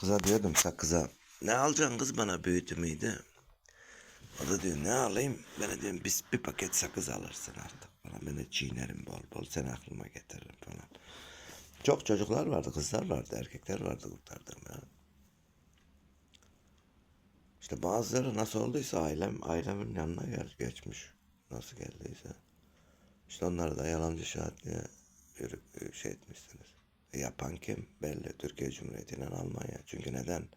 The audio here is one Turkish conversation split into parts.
Kıza diyordum sa kıza ne alacaksın kız bana büyütü müydü? O da diyor ne alayım? Ben diyorum biz bir paket sakız alırsın artık falan. Ben de çiğnerim bol bol seni aklıma getiririm falan. Çok çocuklar vardı, kızlar vardı, erkekler vardı kurtardığım ya. İşte bazıları nasıl olduysa ailem, ailemin yanına gel, geçmiş. Nasıl geldiyse. İşte onları da yalancı şahit diye yürü- şey etmişsiniz. Yapan kim? Belli. Türkiye Cumhuriyeti ile Almanya. Çünkü neden?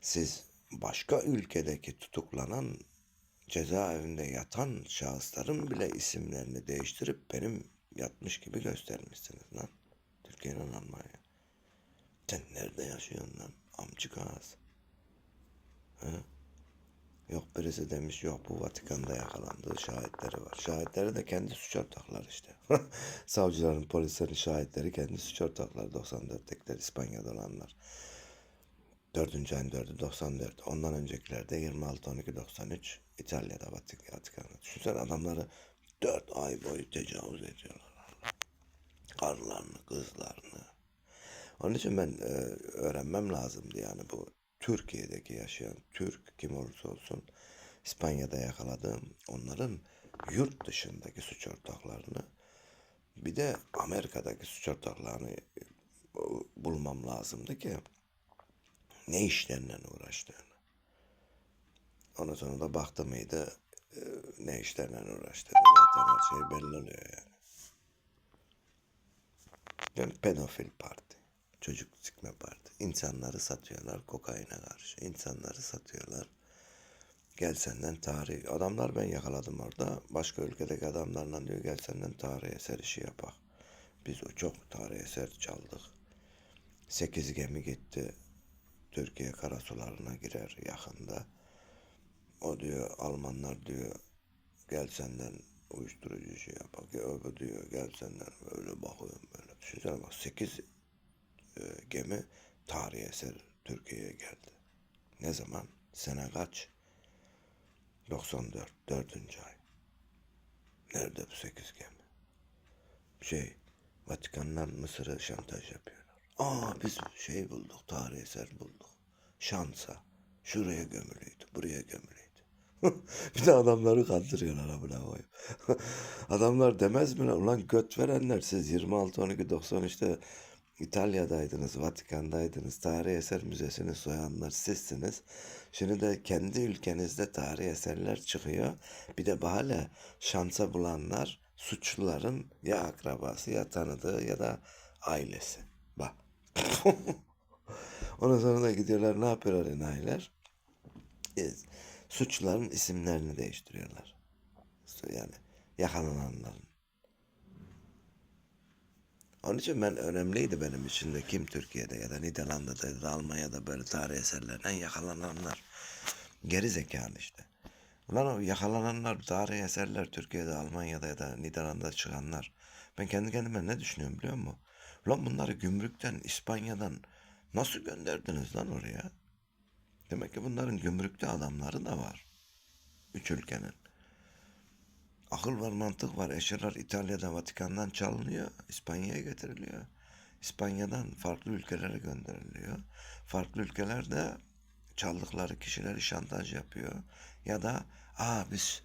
Siz başka ülkedeki tutuklanan cezaevinde yatan şahısların bile isimlerini değiştirip benim yatmış gibi göstermişsiniz lan. Türkiye'nin Almanya. Sen nerede yaşıyorsun lan? Amcık ağız. He? Yok birisi demiş yok bu Vatikan'da yakalandığı şahitleri var. Şahitleri de kendi suç ortakları işte. Savcıların, polislerin şahitleri kendi suç ortakları 94'tekiler İspanya'da olanlar. 4. ayın 4'ü 94. Ondan öncekiler de 26 12 93 İtalya'da Vatik- Vatikan'da. Düşünsene adamları 4 ay boyu tecavüz ediyorlar. Karılarını, kızlarını. Onun için ben e, öğrenmem lazımdı yani bu Türkiye'deki yaşayan Türk kim olursa olsun İspanya'da yakaladığım onların yurt dışındaki suç ortaklarını bir de Amerika'daki suç ortaklarını e, bulmam lazımdı ki ne işlerle uğraştığını. Ondan sonra da baktım mıydı e, ne işlerle uğraştığını zaten her şey belli oluyor yani. Yani pedofil parti. Çocuk sikme parti. İnsanları satıyorlar kokaine karşı. İnsanları satıyorlar. Gel senden tarih. Adamlar ben yakaladım orada. Başka ülkedeki adamlarla diyor gel senden tarih eser işi yapak. Biz o çok tarih eser çaldık. Sekiz gemi gitti. Türkiye karasularına girer yakında. O diyor Almanlar diyor gel senden uyuşturucu işi yapak. Ya öbür diyor gel senden böyle bakıyorum böyle. Düşünsene bak sekiz e, gemi tarihi eser Türkiye'ye geldi. Ne zaman? Sene kaç? 94. Dördüncü ay. Nerede bu sekiz gemi? Şey, Vatikan'dan Mısır'a şantaj yapıyorlar. Aa biz şey bulduk, tarihi eser bulduk. Şansa. Şuraya gömülüydü, buraya gömülüydü. bir de adamları kandırıyorlar amına koyayım. Adamlar demez mi lan? Ulan göt verenler siz 26 12 93'te İtalya'daydınız, Vatikan'daydınız. Tarihi Eser Müzesi'ni soyanlar sizsiniz. Şimdi de kendi ülkenizde tarihi eserler çıkıyor. Bir de bahane şansa bulanlar suçluların ya akrabası ya tanıdığı ya da ailesi. Bak. Ondan sonra da gidiyorlar ne yapıyorlar enayiler? Suçluların isimlerini değiştiriyorlar. Yani yakalananların. Onun için ben önemliydi benim için de kim Türkiye'de ya da Niderlanda'da ya da Almanya'da böyle tarih eserlerden yakalananlar. Geri zekalı işte. Ulan o yakalananlar, tarih eserler Türkiye'de, Almanya'da ya da Niderlanda'da çıkanlar. Ben kendi kendime ne düşünüyorum biliyor musun? Ulan bunları gümrükten, İspanya'dan nasıl gönderdiniz lan oraya? Demek ki bunların gümrükte adamları da var. Üç ülkenin. Akıl var, mantık var. Eşyalar İtalya'da, Vatikan'dan çalınıyor. İspanya'ya getiriliyor. İspanya'dan farklı ülkelere gönderiliyor. Farklı ülkelerde çaldıkları kişileri şantaj yapıyor. Ya da aa biz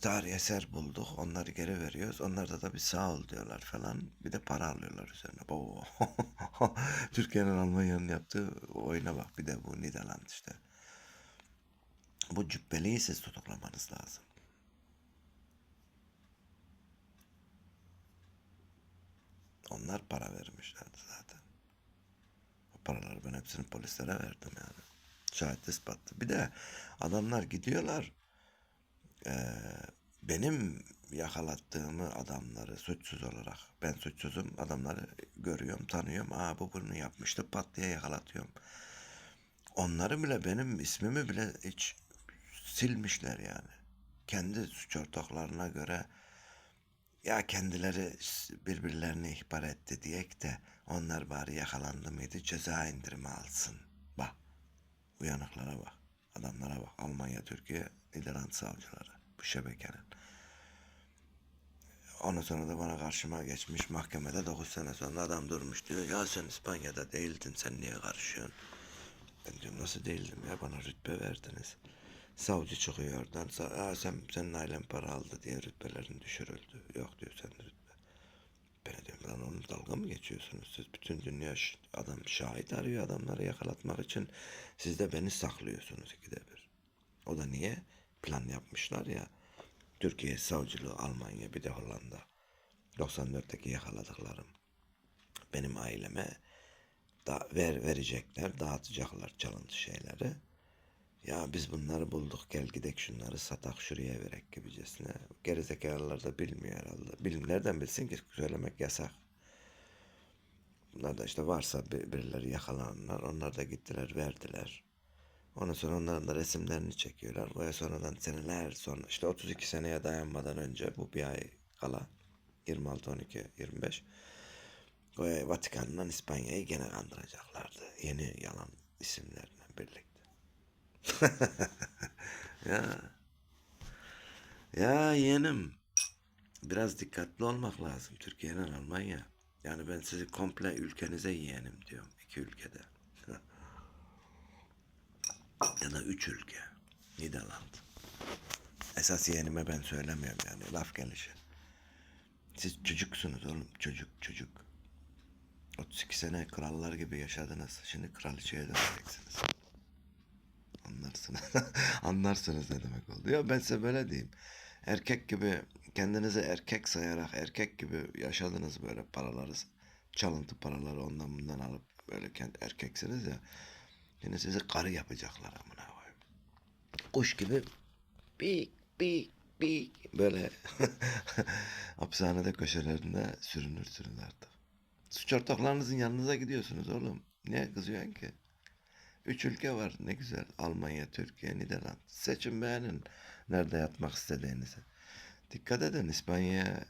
tarih eser bulduk onları geri veriyoruz. Onlarda da bir sağ ol diyorlar falan. Bir de para alıyorlar üzerine. Oo. Türkiye'nin Almanya'nın yaptığı oyuna bak. Bir de bu Niderland işte. Bu cübbeliyi siz tutuklamanız lazım. Onlar para vermişlerdi zaten. O paraları ben hepsini polislere verdim yani. Şahit ispatlı. Bir de adamlar gidiyorlar eee, benim yakalattığımı adamları suçsuz olarak ben suçsuzum adamları görüyorum tanıyorum. Aa bu bunu yapmıştı pat diye yakalatıyorum. Onları bile benim ismimi bile hiç silmişler yani. Kendi suç ortaklarına göre ya kendileri birbirlerini ihbar etti diyek de onlar bari yakalandı mıydı ceza indirimi alsın. Bak uyanıklara bak. Adamlara bak. Almanya, Türkiye, Niderland savcıları. Bu şebekenin. Ondan sonra da bana karşıma geçmiş mahkemede 9 sene sonra adam durmuş diyor. Ya sen İspanya'da değildin sen niye karışıyorsun? Ben diyorum nasıl değildim ya bana rütbe verdiniz. Savcı çıkıyor oradan. Aa, sen, senin ailen para aldı diye rütbelerin düşürüldü. Yok diyor sen rütbe. Ben diyorum lan onun dalga mı geçiyorsunuz? Siz bütün dünya adam şahit arıyor adamları yakalatmak için. Siz de beni saklıyorsunuz ikide bir. O da niye? Plan yapmışlar ya. Türkiye savcılığı, Almanya bir de Hollanda. 94'teki yakaladıklarım. Benim aileme da ver verecekler, dağıtacaklar çalıntı şeyleri. Ya biz bunları bulduk gel gidek şunları satak şuraya verek gibicesine. Gerizekalılar da bilmiyor herhalde. Bilim nereden bilsin ki söylemek yasak. Bunlar da işte varsa bir- birileri yakalananlar onlar da gittiler verdiler. Ondan sonra onların da resimlerini çekiyorlar. Ve sonradan seneler sonra işte 32 seneye dayanmadan önce bu bir ay kala 26, 12, 25 ve Vatikan'dan İspanya'yı gene kandıracaklardı. Yeni yalan isimlerle birlikte. ya ya yeğenim biraz dikkatli olmak lazım Türkiye'nin Almanya. Yani ben sizi komple ülkenize yeğenim diyorum iki ülkede. ya da üç ülke. Niderland. Esas yeğenime ben söylemiyorum yani laf gelişi. Siz çocuksunuz oğlum çocuk çocuk. 32 sene krallar gibi yaşadınız. Şimdi kraliçeye döneceksiniz. Anlarsınız. Anlarsınız ne demek oldu. Ya ben size böyle diyeyim. Erkek gibi kendinizi erkek sayarak erkek gibi yaşadınız böyle paraları. Çalıntı paraları ondan bundan alıp böyle kendi erkeksiniz ya. Şimdi sizi karı yapacaklar amına koyayım. Kuş gibi bik bik bik böyle hapishanede köşelerinde sürünürsünüz artık. Suç ortaklarınızın yanınıza gidiyorsunuz oğlum. Niye kızıyorsun ki? Üç ülke var ne güzel. Almanya, Türkiye, Niderland. Seçin beğenin. Nerede yatmak istediğinizi. Dikkat edin İspanya'ya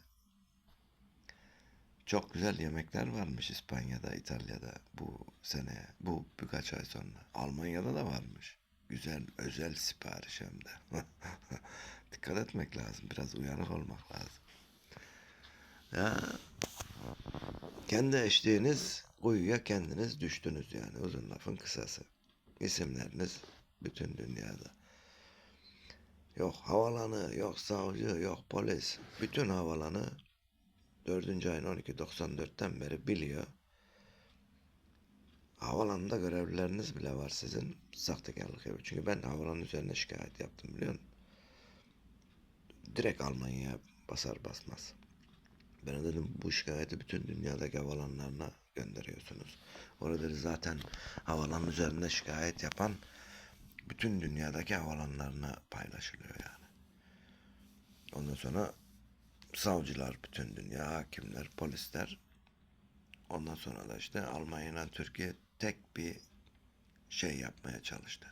çok güzel yemekler varmış İspanya'da, İtalya'da bu sene, bu birkaç ay sonra. Almanya'da da varmış. Güzel, özel sipariş hem de. Dikkat etmek lazım. Biraz uyanık olmak lazım. Ya kendi eşliğiniz kuyuya kendiniz düştünüz yani uzun lafın kısası. İsimleriniz bütün dünyada. Yok havalanı, yok savcı, yok polis. Bütün havalanı 4. ayın 12.94'ten beri biliyor. Havalanında görevlileriniz bile var sizin sahtekarlık yapıyor. Çünkü ben havalanın üzerine şikayet yaptım biliyor musun? Direkt Almanya'ya basar basmaz. Ben dedim bu şikayeti bütün dünyadaki havalanlarına gönderiyorsunuz. Dedi, zaten havalanın üzerinde şikayet yapan bütün dünyadaki havalanlarına paylaşılıyor yani. Ondan sonra savcılar bütün dünya, hakimler, polisler. Ondan sonra da işte Almanya ile Türkiye tek bir şey yapmaya çalıştı.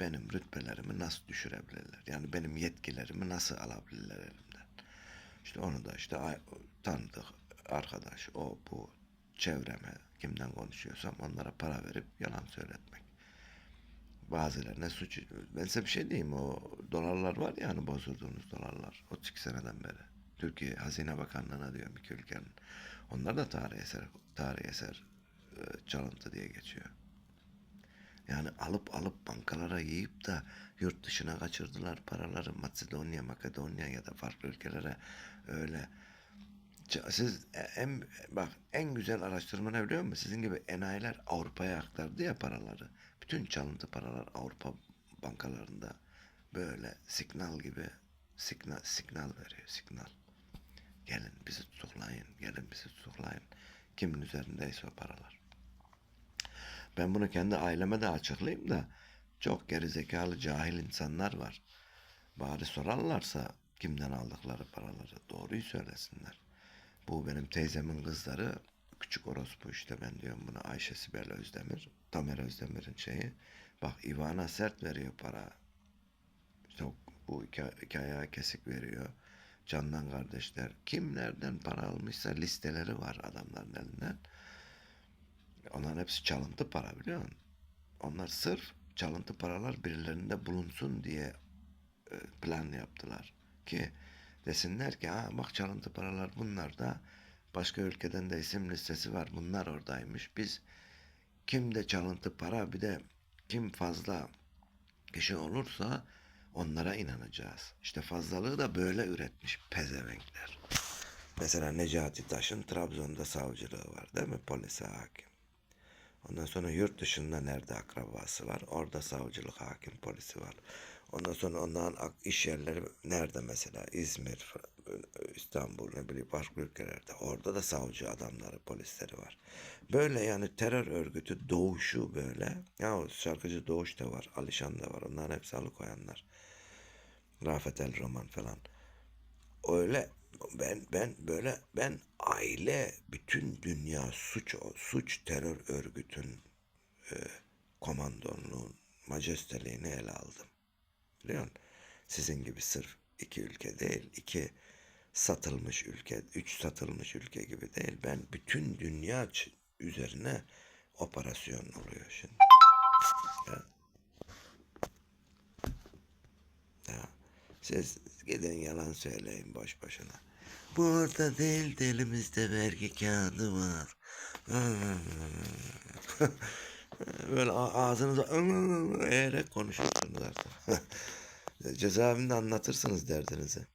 Benim rütbelerimi nasıl düşürebilirler? Yani benim yetkilerimi nasıl alabilirler elimden? İşte onu da işte tanıdık arkadaş, o bu çevreme kimden konuşuyorsam onlara para verip yalan söyletmek. Bazılarına suç... Ben size bir şey diyeyim o dolarlar var ya hani bozulduğunuz dolarlar. 32 seneden beri. Türkiye Hazine Bakanlığı'na diyorum iki ülkenin. Onlar da tarih eser, tarih eser e, çalıntı diye geçiyor. Yani alıp alıp bankalara yiyip da yurt dışına kaçırdılar paraları. Macedonya, Makedonya ya da farklı ülkelere öyle. Siz e- en bak en güzel araştırma ne biliyor musun? Sizin gibi enayiler Avrupa'ya aktardı ya paraları. Bütün çalıntı paralar Avrupa bankalarında böyle signal gibi signal signal veriyor signal. Gelin bizi tutuklayın, gelin bizi tutuklayın. Kimin üzerindeyse o paralar. Ben bunu kendi aileme de açıklayayım da çok gerizekalı cahil insanlar var. Bari sorarlarsa kimden aldıkları paraları doğruyu söylesinler. Bu benim teyzemin kızları küçük orospu işte ben diyorum buna Ayşe Sibel Özdemir. Tamer Özdemir'in şeyi. Bak Ivana sert veriyor para. İşte bu iki ayağı kesik veriyor. Candan kardeşler. Kim nereden para almışsa listeleri var adamların elinden. Onların hepsi çalıntı para biliyor musun? Onlar sırf çalıntı paralar birilerinde bulunsun diye e, plan yaptılar. Ki Desinler ki ha bak çalıntı paralar bunlar da başka ülkeden de isim listesi var. Bunlar oradaymış. Biz kimde çalıntı para bir de kim fazla kişi olursa onlara inanacağız. İşte fazlalığı da böyle üretmiş pezevenkler. Mesela Necati Taş'ın Trabzon'da savcılığı var değil mi? Polise hakim. Ondan sonra yurt dışında nerede akrabası var? Orada savcılık, hakim, polisi var. Ondan sonra onların iş yerleri nerede mesela? İzmir, İstanbul, ne bileyim başka ülkelerde. Orada da savcı adamları, polisleri var. Böyle yani terör örgütü doğuşu böyle. Ya şarkıcı Doğuş da var, Alişan da var. Onların hepsi alıkoyanlar. Rafet El Roman falan. Öyle ben ben böyle ben aile bütün dünya suç suç terör örgütün e, komandonluğun majesteliğini ele aldım. Musun? Sizin gibi sırf iki ülke değil, iki satılmış ülke, üç satılmış ülke gibi değil. Ben bütün dünya üzerine operasyon oluyor şimdi. Ya. Ya. Siz gidin yalan söyleyin boş boşuna. Bu orada değil de elimizde vergi kağıdı var. Böyle ağzınıza eğerek konuşursunuz artık. Cezaevinde anlatırsınız derdinizi.